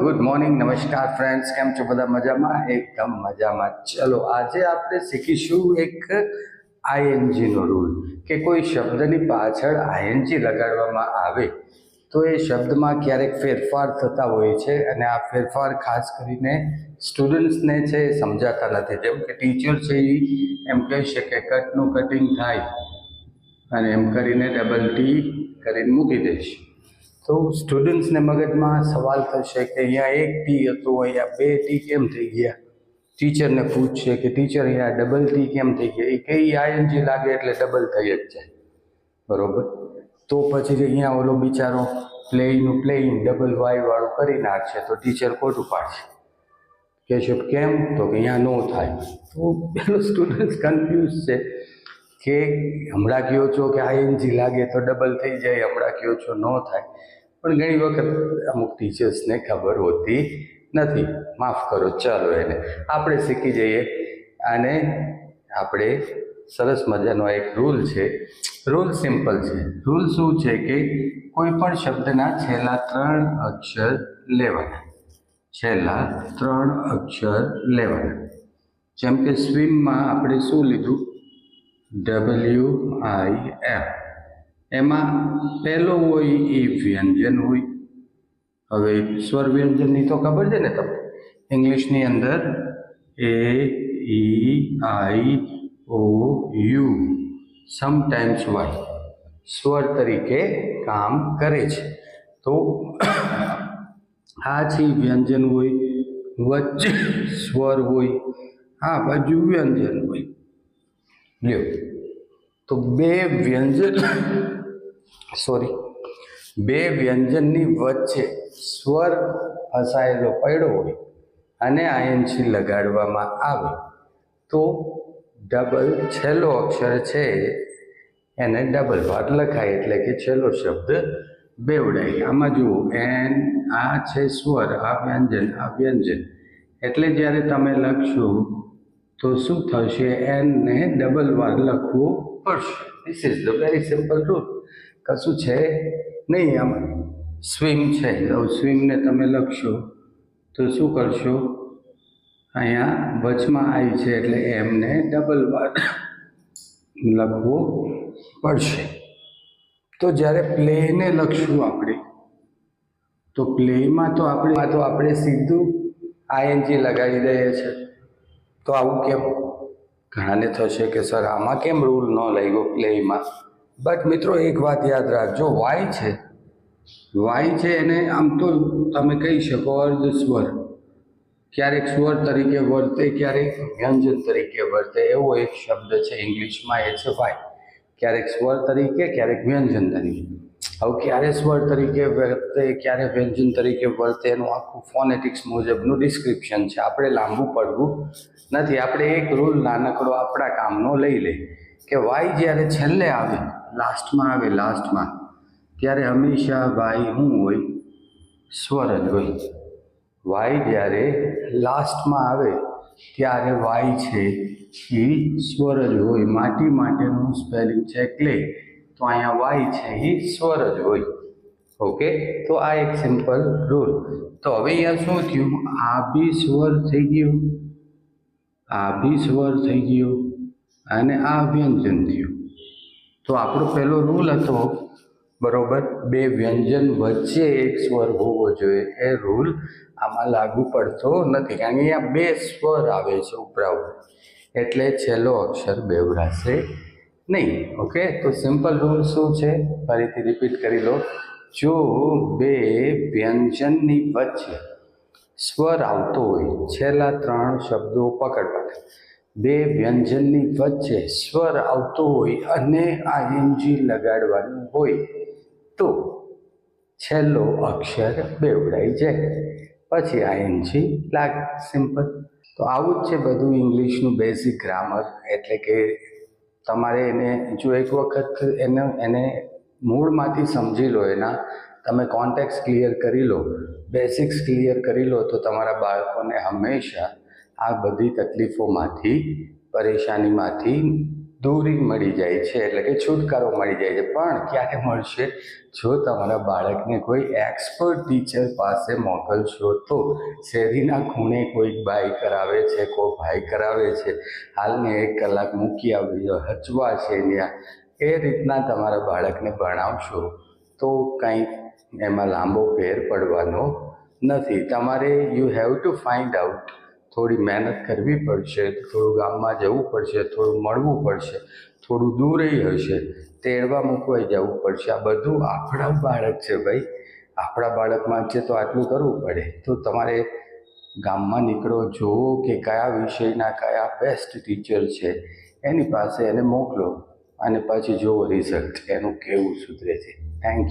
Good morning, નમસ્કાર friends કેમ છો બધા મજામાં? એકદમ મજામાં ચલો, આજે આપણે શીખીશું એક આઈએનજીનો રૂલ કે કોઈ શબ્દની પાછળ આઈએનજી લગાડવામાં આવે તો એ શબ્દમાં ક્યારેક ફેરફાર થતા હોય છે અને આ ફેરફાર ખાસ કરીને સ્ટુડન્ટ્સને છે એ સમજાતા નથી. જેમ કે ટીચર છે એ એમ કહી શકે કટનું કટિંગ થાય અને એમ કરીને ડબલ ટી કરીને મૂકી દઈશ. તો સ્ટુડન્ટ્સને મગજમાં સવાલ થશે કે અહીંયા એક ટી હતું, અહીંયા બે ટી કેમ થઈ ગયા? ટીચરને પૂછશે કે ટીચર અહીંયા ડબલ ટી કેમ થઈ ગયા? એ કઈ આઈએનજી લાગે એટલે ડબલ થઈ જ જાય. બરોબર? તો પછી અહીંયા ઓલો બિચારો પ્લેઈનું પ્લેઇંગ ડબલ વાય વાળું કરી નાખશે, તો ટીચર ખોટું પાડશે. કહેશે, કેમ? તો કે અહીંયા નો થાય. તો પેલો સ્ટુડન્ટ કન્ફ્યુઝ છે કે, હમણાં કહો છો કે આઈએનજી લાગે તો ડબલ થઈ જાય, હમણાં કહો છો ન થાય. પણ ઘણી વખત અમુક ટીચર્સને ખબર હોતી નથી. માફ કરો, ચાલો એને. આપણે શીખી જઈએ. અને આપણે સરસ મજાનો એક રૂલ છે. રૂલ સિમ્પલ છે. રૂલ શું છે કે કોઈ પણ શબ્દના છેલ્લા ત્રણ અક્ષર લેવાના. છેલ્લા ત્રણ અક્ષર લેવાના. જેમ કે સ્વિમમાં આપણે શું લીધું? ડબલ્યુ આઈ એમ એમાં પહેલો હોય એ વ્યંજન હોય. હવે સ્વર વ્યંજનની તો ખબર છે ને તમને? ઇંગ્લિશની અંદર A, E, I, O, U sometimes Y સ્વર તરીકે કામ કરે છે. તો આ છે વ્યંજન હોય, વચ્ચે સ્વર હોય, આ બાજુ વ્યંજન હોય. લ્યો. તો બે વ્યંજન સોરી. બે વ્યંજનની વચ્ચે સ્વર ફસાયેલો પડ્યો હોય અને આયનછી લગાડવામાં આવે, તો ડબલ છેલ્લો અક્ષર છે એને ડબલ વાર લખાય એટલે કે છેલ્લો શબ્દ બેવડાય. આમાં જુઓ, એન, આ છે સ્વર, આ વ્યંજન આ વ્યંજન. એટલે જ્યારે તમે લખશો, તો શું થશે? એનને ડબલ વાર લખવું પડશે. This is the very simple rule કશું છે નહીં આમાં. સ્વિમ છે. તો સ્વિમને તમે લખશો તો શું કરશો? અહીંયા વચમાં આવી છે એટલે એમને ડબલ વાર લખવું પડશે. તો જ્યારે પ્લેને લખશું આપણે, તો પ્લેમાં તો આપણે તો આપણે સીધું આઈએનજી લગાવી દઈએ છીએ. તો આવું કેમ? ઘણાને થશે કે, સર, આમાં કેમ રૂલ ન લાગ્યો પ્લેમાં? બટ મિત્રો, એક વાત યાદ રાખજો વાય છે? વાય છે એને આમ તો તમે કહી શકો અર્ધ સ્વર. ક્યારેક સ્વર તરીકે વર્તે, ક્યારેક વ્યંજન તરીકે વર્તે. એવો એક શબ્દ છે ઇંગ્લિશમાં એ છે વાય ક્યારેક સ્વર તરીકે, ક્યારેક વ્યંજન તરીકે. હવે ક્યારે સ્વર તરીકે વર્તે, ક્યારે વ્યંજન તરીકે વર્તે, એનું આખું ફોનેટિક્સ મુજબનું ડિસ્ક્રિપ્શન છે. આપણે લાંબુ પડવું નથી. આપણે એક રૂલ નાનકડો આપણા કામનો લઈ લે કે વાય જ્યારે છેલ્લે આવે લાસ્ટમાં આવે, લાસ્ટમાં. ત્યારે હંમેશા વાય શું હોય, સ્વર જ હોય. વાય જ્યારે લાસ્ટમાં આવે, ત્યારે વાય છે એ સ્વર જ હોય. માટી માટેનું સ્પેલિંગ છે લે તો અહીંયા વાય છે એ સ્વર જ હોય. ઓકે? તો આ એક સિમ્પલ રૂલ તો હવે અહીંયા શું થયું? આ બી સ્વર થઈ ગયું. આ બી સ્વર થઈ ગયો. અને આ વ્યંજન થયું. તો આપણો પહેલો રૂલ હતો, બરોબર, બે વ્યંજન વચ્ચે એક સ્વર હોવો જોઈએ. એ રૂલ આમાં લાગુ પડતો નથી, કારણ કે અહીંયા બે સ્વર આવે છે ઉપરા ઉપર એટલે છેલ્લો અક્ષર બેવડાશે નહીં, ઓકે? તો સિમ્પલ રૂલ શું છે? ફરીથી રિપીટ કરી લો. જો બે વ્યંજનની વચ્ચે સ્વર આવતો હોય, છેલ્લા ત્રણ શબ્દો પકડવાના. બે વ્યંજનની વચ્ચે સ્વર આવતો હોય અને આઈએનજી લગાડવાનું હોય તો છેલ્લો અક્ષર બેવડાઈ જાય. પછી આઈએનજી લાગે. સિમ્પલ તો આવું જ છે બધું ઇંગ્લિશનું બેઝિક ગ્રામર એટલે કે તમારે એને જો એક વખત એને એને મૂળમાંથી સમજી લો એના. તમે કોન્ટેક્સ ક્લિયર કરી લો. બેસિક્સ ક્લિયર કરી લો તો તમારા બાળકોને હંમેશા આ બધી તકલીફોમાંથી, પરેશાનીમાંથી દૂરી મળી જાય છે, એટલે કે છુટકારો મળી જાય છે. પણ ક્યારે મળશે? જો તમારા બાળકને કોઈ એક્સપર્ટ ટીચર પાસે મોકલશો, તો શેરીના ખૂણે કોઈક બાઈ કરાવે છે, કોઈ ભાઈ કરાવે છે. હાલને એક કલાક મૂકી આવ્યો હચવા છે ત્યાં. એ રીતના તમારા બાળકને ભણાવશો, તો કંઈ એમાં લાંબો ફેર પડવાનો નથી. તમારે you have to find out થોડી મહેનત કરવી પડશે, થોડું ગામમાં જવું પડશે, થોડું મળવું પડશે, થોડું દૂર હશે, તેડવા મૂકવાઈ જવું પડશે. આ બધું આપણા બાળક છે ભાઈ. આપણા બાળકમાં છે તો આટલું કરવું પડે. તો તમારે ગામમાં નીકળો, જુઓ કે કયા વિષયના કયા બેસ્ટ ટીચર છે. એની પાસે એને મોકલો અને પછી જુઓ રિઝલ્ટ એનું કેવું સુધરે છે. Thank you